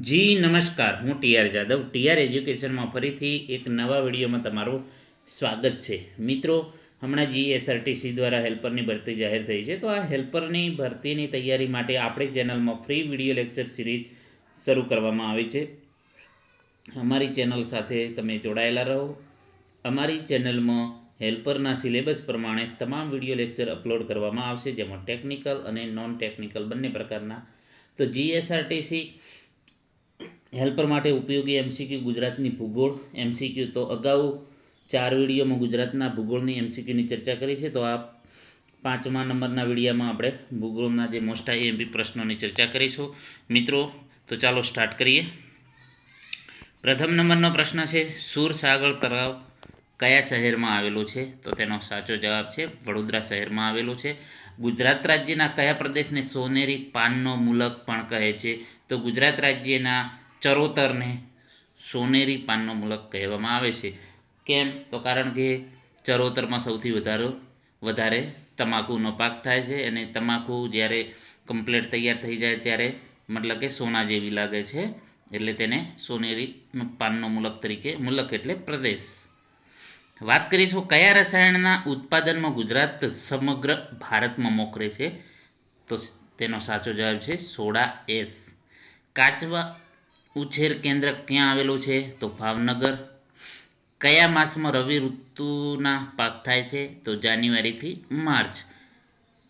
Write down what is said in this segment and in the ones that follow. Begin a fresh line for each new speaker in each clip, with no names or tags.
જી, નમસ્કાર. હું TR Jadav. TR એજ્યુકેશનમાં ફરીથી એક નવા વિડીયોમાં તમારું સ્વાગત છે. મિત્રો, હમણાં જીએસઆરટીસી દ્વારા હેલ્પરની ભરતી જાહેર થઈ છે. તો આ હેલ્પરની ભરતીની તૈયારી માટે આપણી ચેનલમાં ફ્રી વીડિયો લેક્ચર સિરીઝ શરૂ કરવામાં આવી છે. અમારી ચેનલ સાથે તમે જોડાયેલા રહો. અમારી ચેનલમાં હેલ્પરના સિલેબસ પ્રમાણે તમામ વીડિયો લેક્ચર અપલોડ કરવામાં આવશે, જેમાં ટેકનિકલ અને નોન ટેકનિકલ બંને પ્રકારના. તો જીએસઆરટીસી હેલ્પર માટે ઉપયોગી એમસીક્યુ ગુજરાતની ભૂગોળ. એમસીક્યુ તો અગાઉ ચાર વિડીયોમાં ગુજરાતના ભૂગોળની એમસીક્યુની ચર્ચા કરી છે. તો આ પાંચમા નંબરના વિડીયામાં આપણે ભૂગોળના જે મોસ્ટ આઈએમપી પ્રશ્નોની ચર્ચા કરીશું. મિત્રો, તો ચાલો સ્ટાર્ટ કરીએ. પ્રથમ નંબરનો પ્રશ્ન છે સુરસાગર તળાવ કયા શહેરમાં આવેલું છે? તો તેનો સાચો જવાબ છે, વડોદરા શહેરમાં આવેલું છે. ગુજરાત રાજ્યના કયા પ્રદેશને સોનેરી પાનનો મુલક પણ કહે છે? તો ગુજરાત રાજ્યના ચરોતરને સોનેરી પાનનો મુલક કહેવામાં આવે છે. કેમ? તો કારણ કે ચરોતરમાં સૌથી વધારો, વધારે તમાકુનો પાક થાય છે અને તમાકુ જ્યારે કમ્પ્લેટ તૈયાર થઈ જાય ત્યારે મતલબ કે સોના જેવી લાગે છે. એટલે તેને સોનેરી પાનનો મુલક તરીકે, મુલક એટલે પ્રદેશ. વાત કરીશું કયા રસાયણના ઉત્પાદનમાં ગુજરાત સમગ્ર ભારતમાં મોખરે છે? તો તેનો સાચો જવાબ છે સોડા એસ. કાચવા ઉછેર કેન્દ્ર ક્યાં આવેલું છે? તો ભાવનગર. કયા માસમાં રવિ ઋતુના પાક થાય છે? તો જાન્યુઆરીથી માર્ચ.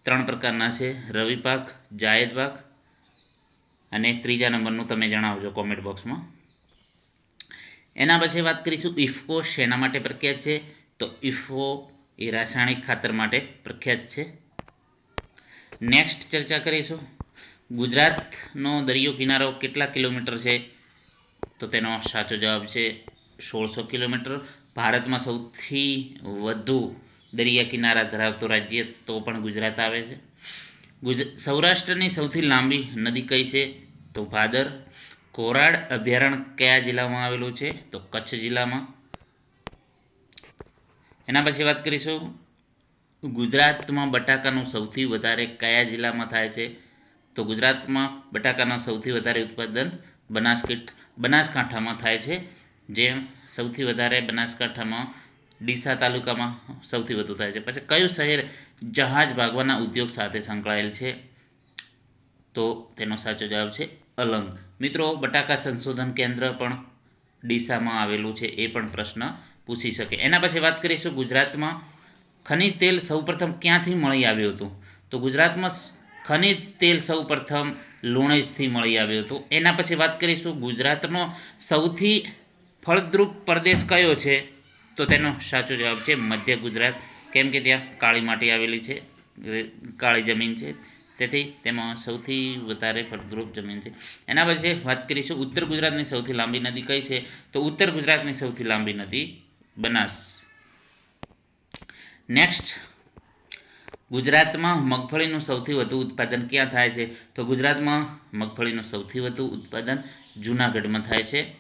ત્રણ પ્રકારના છે. રવિ પાક, જાયદ પાક અને ત્રીજા નંબરનું તમે જણાવજો કોમેન્ટ બોક્સમાં. એના પછી વાત કરીશું ઇફકો શેના માટે પ્રખ્યાત છે? તો ઇફકો એ રાસાયણિક ખાતર માટે પ્રખ્યાત છે. નેક્સ્ટ ચર્ચા કરીશું. ગુજરાતનો દરિયો કિનારો કેટલા કિલોમીટર છે? તો તેનો સાચો જવાબ છે સોળસો કિલોમીટર. ભારતમાં સૌથી વધુ દરિયા કિનારા ધરાવતું રાજ્ય તો પણ ગુજરાત આવે છે. સૌરાષ્ટ્રની સૌથી લાંબી નદી કઈ છે? તો ભાદર. કોરાડ અભયારણ્ય કયા જિલ્લામાં આવેલું છે? તો કચ્છ જિલ્લામાં. એના પછી વાત કરીશું. ગુજરાતમાં બટાકાનું સૌથી વધારે કયા જિલ્લામાં થાય છે? તો ગુજરાતમાં બટાકાના સૌથી વધારે ઉત્પાદન બનાસકીઠ, બનાસકાંઠામાં થાય છે. જે સૌથી વધારે બનાસકાંઠામાં ડીસા તાલુકામાં સૌથી વધુ થાય છે. પછી કયું શહેર જહાજ ભાગવાના ઉદ્યોગ સાથે સંકળાયેલ છે? તો તેનો સાચો જવાબ છે અલંગ. મિત્રો, બટાકા સંશોધન કેન્દ્ર પણ ડીસામાં આવેલું છે, એ પણ પ્રશ્ન પૂછી શકે. એના પછી વાત કરીશું ગુજરાતમાં ખનિજ તેલ સૌપ્રથમ ક્યાંથી મળી આવ્યું હતું? તો ગુજરાતમાં ખનિજ તેલ સૌપ્રથમ લુણેજથી મળી આવ્યું હતું. એના પછી વાત કરીશું ગુજરાતનો સૌથી ફળદ્રુપ પ્રદેશ કયો છે? તો તેનો સાચો જવાબ છે મધ્ય ગુજરાત. કેમ કે ત્યાં કાળી માટી આવેલી છે, કાળી જમીન છે. તેથી તેમાં સૌથી વધારે ફળદ્રુપ જમીન છે. એના પછી વાત કરીશું ઉત્તર ગુજરાતની સૌથી લાંબી નદી કઈ છે? તો ઉત્તર ગુજરાતની સૌથી લાંબી નદી બનાસ. નેક્સ્ટ ગુજરાતમાં મગફળીનું સૌથી વધુ ઉત્પાદન ક્યાં થાય છે? તો ગુજરાતમાં મગફળીનું સૌથી વધુ ઉત્પાદન જૂનાગઢમાં થાય છે.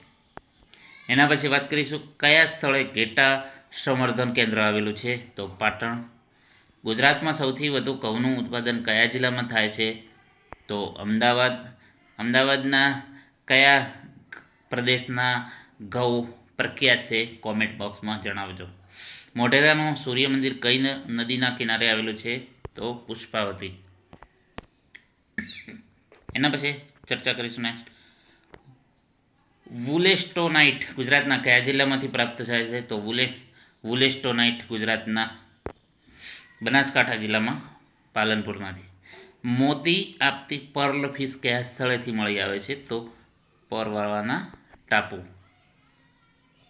એના પછી વાત કરીશું કયા સ્થળે ઘેટા સંવર્ધન કેન્દ્ર આવેલું છે? તો પાટણ ગુજરાતમાં સૌથી વધુ ઘઉંનું ઉત્પાદન કયા જિલ્લામાં થાય છે? તો અમદાવાદ, અમદાવાદના કયા પ્રદેશના ઘઉં પ્રખ્યાત છે? કોમેન્ટ બોક્સમાં જણાવજો. મોઢેરાનું સૂર્ય મંદિર કઈ નદીના કિનારે આવેલું છે? તો પુષ્પાવતી. એના પછી ચર્ચા કરીશું નેક્સ્ટ વુલેસ્ટોનાઇટ ગુજરાતના કયા જિલ્લામાંથી પ્રાપ્ત થાય છે? તો વુલે, વુલેસ્ટોનાઇટ ગુજરાતના બનાસકાંઠા જિલ્લામાં પાલનપુરમાંથી. મોતી આપતી પર્લ ફિશ કયા સ્થળેથી મળી આવે છે? તો પરવાળાના ટાપુ.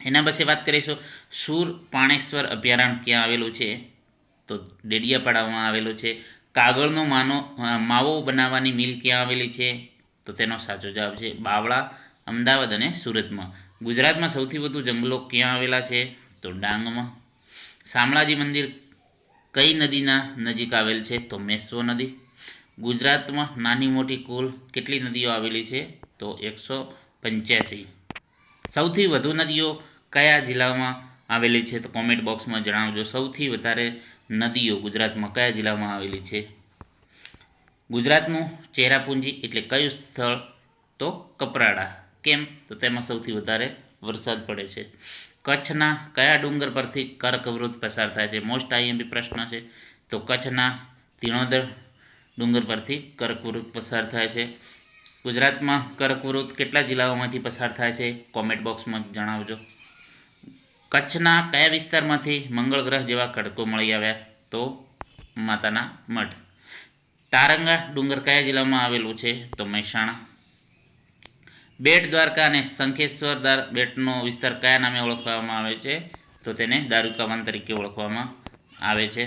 એના પછી વાત કરીશું, સુર પાણેશ્વર અભયારણ્ય ક્યાં આવેલું છે? તો ડેડિયાપાડામાં આવેલું છે. કાગળનો માનો માવો બનાવવાની મિલ ક્યાં આવેલી છે? તો તેનો સાચો જવાબ છે બાવળા, અમદાવાદ અને સુરતમાં. ગુજરાતમાં સૌથી વધુ જંગલો ક્યાં આવેલા છે? તો ડાંગમાં. શામળાજી મંદિર કઈ નદીના નજીક આવેલ છે? તો મેસ્વો નદી. ગુજરાતમાં નાની મોટી કુલ કેટલી નદીઓ આવેલી છે? તો એકસો પંચ્યાસી. સૌથી વધુ નદીઓ કયા જિલ્લામાં આવેલી છે? તો કોમેન્ટ બોક્સમાં જણાવજો. સૌથી વધારે નદીઓ ગુજરાતમાં કયા જિલ્લામાં આવેલી છે? ગુજરાતનું ચેરાપુંજી એટલે કયું સ્થળ? તો કપરાડા. કેમ? તો તેમાં સૌથી વધારે વરસાદ પડે છે. કચ્છના કયા ડુંગર પરથી કર્કવૃત પસાર થાય છે? મોસ્ટ આઈએમપી પ્રશ્ન છે. તો કચ્છના તિણોદર ડુંગર પરથી કર્કવૃત પસાર થાય છે. ગુજરાતમાં કર્કવૃત કેટલા જિલ્લાઓમાંથી પસાર થાય છે? કોમેન્ટ બોક્સમાં જણાવજો. કચ્છના કયા વિસ્તારમાંથી મંગળ ગ્રહ જેવા ખડકો મળી આવ્યા? તો માતાના મઠ તારંગા ડુંગર કયા જિલ્લામાં આવેલું છે? તો મહેસાણા. બેટ દ્વારકા અને શંખેશ્વર બેટનો વિસ્તાર કયા નામે ઓળખવામાં આવે છે? તો તેને દારૂકાવન તરીકે ઓળખવામાં આવે છે.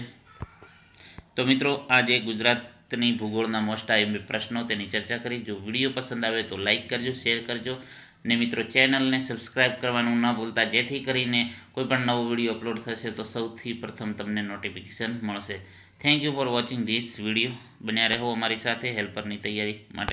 તો મિત્રો, આજે ગુજરાતની ભૂગોળના મોસ્ટ આઈએમપી પ્રશ્નો તેની ચર્ચા કરી. જો વીડિયો પસંદ આવે તો લાઇક કરજો શેર કરજો. ને મિત્રો, ચેનલને સબસ્ક્રાઇબ કરવાનું ન ભૂલતા, જેથી કરીને કોઈ પણ નવો વીડિયો અપલોડ થશે તો સૌથી પ્રથમ તમને નોટિફિકેશન મળશે. Thank you for watching this video બન્યા રહો અમારી સાથે હેલ્પરની તૈયારી માટે.